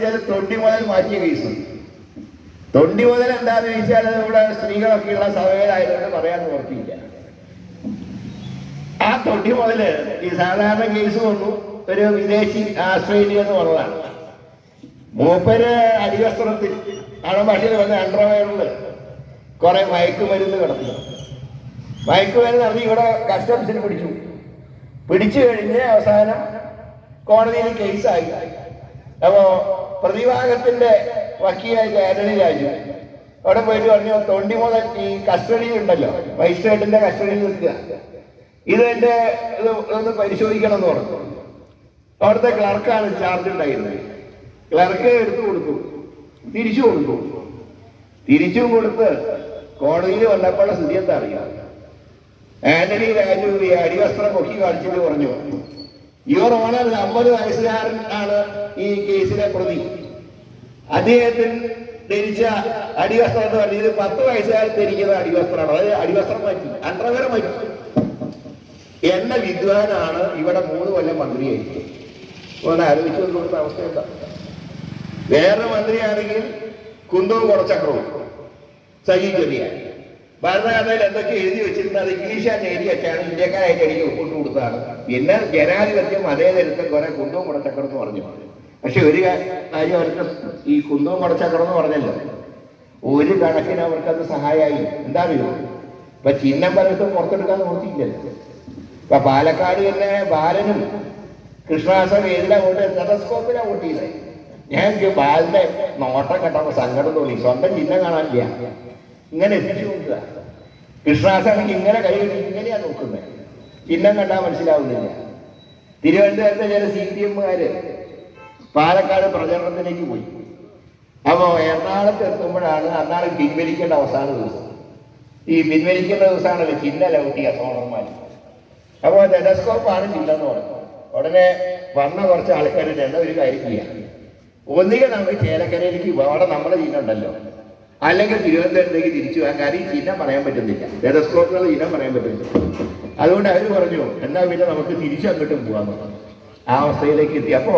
Case തൊണ്ടി മുതൽ മാറ്റിയ കേസ്. തൊണ്ടി മുതൽ എന്താന്ന് ചോദിച്ചാൽ ഇവിടെ സ്ത്രീകളൊക്കെയുള്ള സഭയിലായതുകൊണ്ട് പറയാൻ ഓർത്തിയില്ല ആ തൊണ്ടി മുതൽ ഈ സാധാരണ കേസ് വന്നു ഒരു വിദേശി ആസ്ട്രേലിയ എന്ന് പറഞ്ഞതാണ്. മൂപ്പര് അടിവസ്ത്രത്തിൽ ആണ് ഭാഷയിൽ വന്ന അണ്ടർവയറിൽ കുറെ മയക്കുമരുന്ന് കിടന്നു മയക്കുമരുന്ന് നടത്തി ഇവിടെ കസ്റ്റംസിന് പിടിച്ചു. പിടിച്ചു കഴിഞ്ഞ് അവസാനം കോടതിയിൽ കേസായി. അപ്പോ പ്രതിഭാഗത്തിന്റെ വക്കീലായി ആന്റണി രാജു. അവിടെ പോയിട്ട് പറഞ്ഞു തൊണ്ടി മുതൽ ഈ കസ്റ്റഡി ഉണ്ടല്ലോ മജിസ്ട്രേറ്റിന്റെ കസ്റ്റഡിയിൽ നിൽക്കുക ഇത് എന്റെ ഇത് ഒന്ന് പരിശോധിക്കണം എന്ന് പറഞ്ഞു. അവിടുത്തെ ക്ലർക്കാണ് ചാർജ് ഉണ്ടായിരുന്നത്. ക്ലർക്ക് എടുത്തു കൊടുത്തു തിരിച്ചു കൊടുത്തു തിരിച്ചും കൊടുത്ത് കോടതിയിൽ വന്നപ്പോഴുള്ള സ്ഥിതി എന്താ അറിയാം? ആന്റണി രാജു ഈ അടിവസ്ത്രം പൊക്കി കാണിച്ചിട്ട് പറഞ്ഞു. യുവർ ഓണർ അമ്പത് വയസ്സുകാരൻ ആണ് ഈ കേസിലെ പ്രതി. അദ്ദേഹത്തിന് ധരിച്ച അടിവസ്ത്രം എന്ന് പറഞ്ഞത് പത്ത് വയസ്സുകാരൻ ധരിക്കുന്ന അടിവസ്ത്രമാണ്. അതായത് അടിവസ്ത്രം മാറ്റി അണ്ടർവെയർ മാറ്റി. എന്ന വിദ്വാനാണ് ഇവിടെ മൂന്ന് കൊല്ലം മന്ത്രിയായിരിക്കും. ഒന്ന് ആലോചിച്ചു കൊടുത്ത അവസ്ഥ എന്താ? വേറെ മന്ത്രിയാണെങ്കിൽ കുന്തവും കുറച്ചക്രവും സജീവ് ചെറിയാൻ. ഭരണഘടനയിൽ എന്തൊക്കെ എഴുതി വെച്ചിരുന്നത് ഇംഗ്ലീഷാണ് എഴുതി വെച്ചാണ് ഇന്ത്യക്കാരായിട്ട് എനിക്ക് ഒപ്പിട്ട് കൊടുത്തതാണ്. പിന്നെ ജനാധിപത്യം അതേ തരത്തിൽ കുറെ കുന്തവും എന്ന് പറഞ്ഞു. പക്ഷെ ഒരു കാര്യം അവർക്ക് ഈ കുന്തവും എന്ന് പറഞ്ഞല്ലോ. ഒരു കണക്കിന് അവർക്കത് സഹായമായി എന്താ അറിയോ ഇപ്പൊ ചിഹ്നം പലർക്കും പുറത്തെടുക്കാൻ നോക്കിയില്ലല്ലോ ഇപ്പൊ പാലക്കാട് തന്നെ ബാലനും കൃഷ്ണദാസം ഏതിലാ വോട്ട് ടെലസ്കോപ്പിലാ വോട്ട് ചെയ്തത് ഞാൻ ബാലിന്റെ നോട്ടം കെട്ടപ്പോ സങ്കടം തോന്നി. സ്വന്തം ചിഹ്നം കാണാനില്ല. ഇങ്ങനെ എത്തിച്ചു നോക്കുക കൃഷ്ണദാസാണെങ്കിൽ ഇങ്ങനെ കൈ ഇങ്ങനെയാ നോക്കുന്നത്. ചിഹ്നം കണ്ടാൽ മനസ്സിലാവുന്നില്ല. തിരുവനന്തപുരത്തെ ചില സി പി എമ്മുകാര് പാലക്കാട് പ്രചരണത്തിലേക്ക് പോയി. അപ്പോ എറണാകുളത്ത് എത്തുമ്പോഴാണ് അന്നാണ് പിൻവലിക്കേണ്ട അവസാന ദിവസം. ഈ പിൻവലിക്കേണ്ട ദിവസമാണല്ലോ ചിഹ്ന ലൗട്ടിയ സോണർമാർ അപ്പോൾ ടെലസ്കോപ്പാണ് ചിഹ്നം എന്ന് പറഞ്ഞു ഉടനെ വന്ന കുറച്ച് ആൾക്കാർ എന്ന ഒരു കാര്യം ചെയ്യാം? ഒന്നുകിൽ നമുക്ക് ചേലക്കരയിലേക്ക് അവിടെ നമ്മുടെ ചിഹ്നം ഉണ്ടല്ലോ. അല്ലെങ്കിൽ തിരുവനന്തപുരത്തേക്ക് തിരിച്ചു പോകാൻ കാര്യം ഈ ചിഹ്നം പറയാൻ പറ്റുന്നില്ല. ടെലസ്കോപ്പുകൾ ചിഹ്നം പറയാൻ പറ്റുന്നില്ല. അതുകൊണ്ട് അവർ പറഞ്ഞു എന്നാ പിന്നെ നമുക്ക് തിരിച്ചു അങ്ങോട്ടും പോകാന്ന് ആ അവസ്ഥയിലേക്ക് എത്തി. അപ്പോ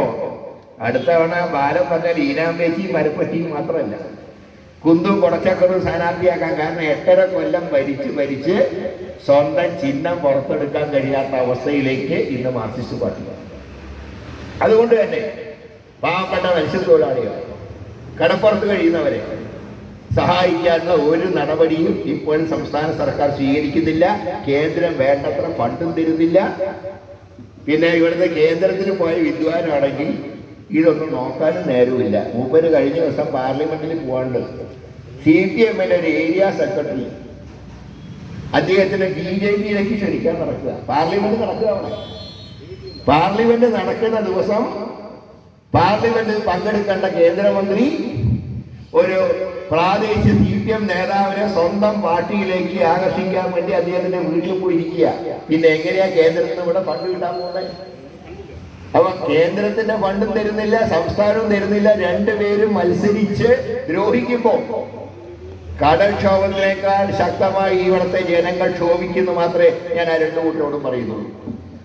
അടുത്ത തവണ ബാലം പറഞ്ഞാൽ ഈനാമ്പേച്ചിയും മരപ്പറ്റിയും മാത്രമല്ല കുന്തും കുടച്ചക്കറും സ്ഥാനാർത്ഥിയാക്കാൻ കാരണം എട്ടര കൊല്ലം ഭരിച്ച് ഭരിച്ച് സ്വന്തം ചിഹ്നം പുറത്തെടുക്കാൻ കഴിയാത്ത അവസ്ഥയിലേക്ക് ഇന്ന് മാർക്സിസ്റ്റ് പാർട്ടി അതുകൊണ്ട് തന്നെ പാവപ്പെട്ട മത്സ്യത്തൊഴിലാളികൾ കടപ്പുറത്ത് കഴിയുന്നവരെ സഹായിക്കാനുള്ള ഒരു നടപടിയും ഇപ്പോൾ സംസ്ഥാന സർക്കാർ സ്വീകരിക്കുന്നില്ല. കേന്ദ്രം വേണ്ടത്ര ഫണ്ടും തരുന്നില്ല. പിന്നെ ഇവിടുത്തെ കേന്ദ്രത്തിന് പോയ വിദ്വാനാണെങ്കിൽ ഇതൊന്നും നോക്കാനും നേരമില്ല മൂപ്പര് കഴിഞ്ഞ ദിവസം പാർലമെന്റിൽ പോകാണ്ട് സി പി എമ്മിന്റെ ഒരു ഏരിയ സെക്രട്ടറി അദ്ദേഹത്തിന് ബി ജെ പിയിലേക്ക് ക്ഷണിക്കാൻ നടക്കുക. പാർലമെന്റ് നടക്കുക പാർലമെന്റ് നടക്കുന്ന ദിവസം പാർലമെന്റിൽ പങ്കെടുക്കേണ്ട കേന്ദ്രമന്ത്രി ഒരു പ്രാദേശിക സി പി എം നേതാവിനെ സ്വന്തം പാർട്ടിയിലേക്ക് ആകർഷിക്കാൻ വേണ്ടി അദ്ദേഹത്തിന്റെ വീട്ടിൽ പോയിരിക്കുക പിന്നെ എങ്ങനെയാ കേന്ദ്രത്തിന് ഇവിടെ ഫണ്ട് കിട്ടാൻ പോകുന്നത് അപ്പൊ കേന്ദ്രത്തിന്റെ ഫണ്ടും തരുന്നില്ല സംസ്ഥാനവും തരുന്നില്ല രണ്ടുപേരും മത്സരിച്ച് ദ്രോഹിക്കുമ്പോ കടൽക്ഷോഭത്തിനേക്കാൾ ശക്തമായി ഇവിടുത്തെ ജനങ്ങൾ ക്ഷോഭിക്കുന്നു മാത്രമേ ഞാൻ ആ രണ്ടു കൂട്ടരോടും പറയുന്നുള്ളൂ.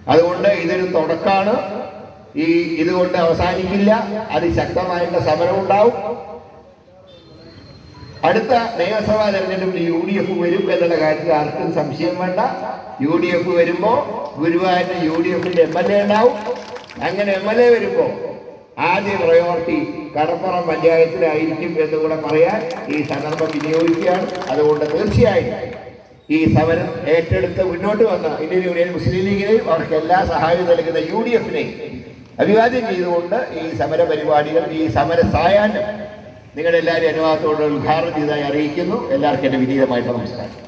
അതുകൊണ്ട് ഇതൊരു തുടക്കമാണ് ഈ ഇതുകൊണ്ട് അവസാനിക്കില്ല. അതിശക്തമായിട്ടുള്ള സമരം ഉണ്ടാവും അടുത്ത നിയമസഭാ തെരഞ്ഞെടുപ്പിൽ യു ഡി എഫ് വരും എന്നുള്ള കാര്യത്തിൽ ആർക്കും സംശയം വേണ്ട. യു ഡി എഫ് വരുമ്പോ ഗുരുവായൂരിന് യു ഡി എഫിന്റെ എം എൽ എ ഉണ്ടാവും. അങ്ങനെ എം എൽ എ വരുമ്പോ ആദ്യ പ്രയോറിറ്റി കടപ്പുറം പഞ്ചായത്തിലായിരിക്കും എന്ന് കൂടെ പറയാൻ ഈ സന്ദർഭം വിനിയോഗിക്കുകയാണ്. അതുകൊണ്ട് തീർച്ചയായും ഈ സമരം ഏറ്റെടുത്ത് മുന്നോട്ട് വന്ന ഇന്ത്യൻ യൂണിയൻ മുസ്ലിം ലീഗിനെയും അവർക്ക് എല്ലാ സഹായവും നൽകുന്ന യു ഡി എഫിനെയും അഭിവാദ്യം ചെയ്തുകൊണ്ട് ഈ സമര പരിപാടികൾ ഈ സമര സായാഹ്നം നിങ്ങളുടെ എല്ലാവരും അനുവാദത്തോടെ ഉദ്ഘാടനം ചെയ്തതായി അറിയിക്കുന്നു. എല്ലാവർക്കും എന്റെ വിനീതമായിട്ട് നമസ്കാരം.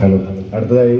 ഹലോ. അടുത്തതായി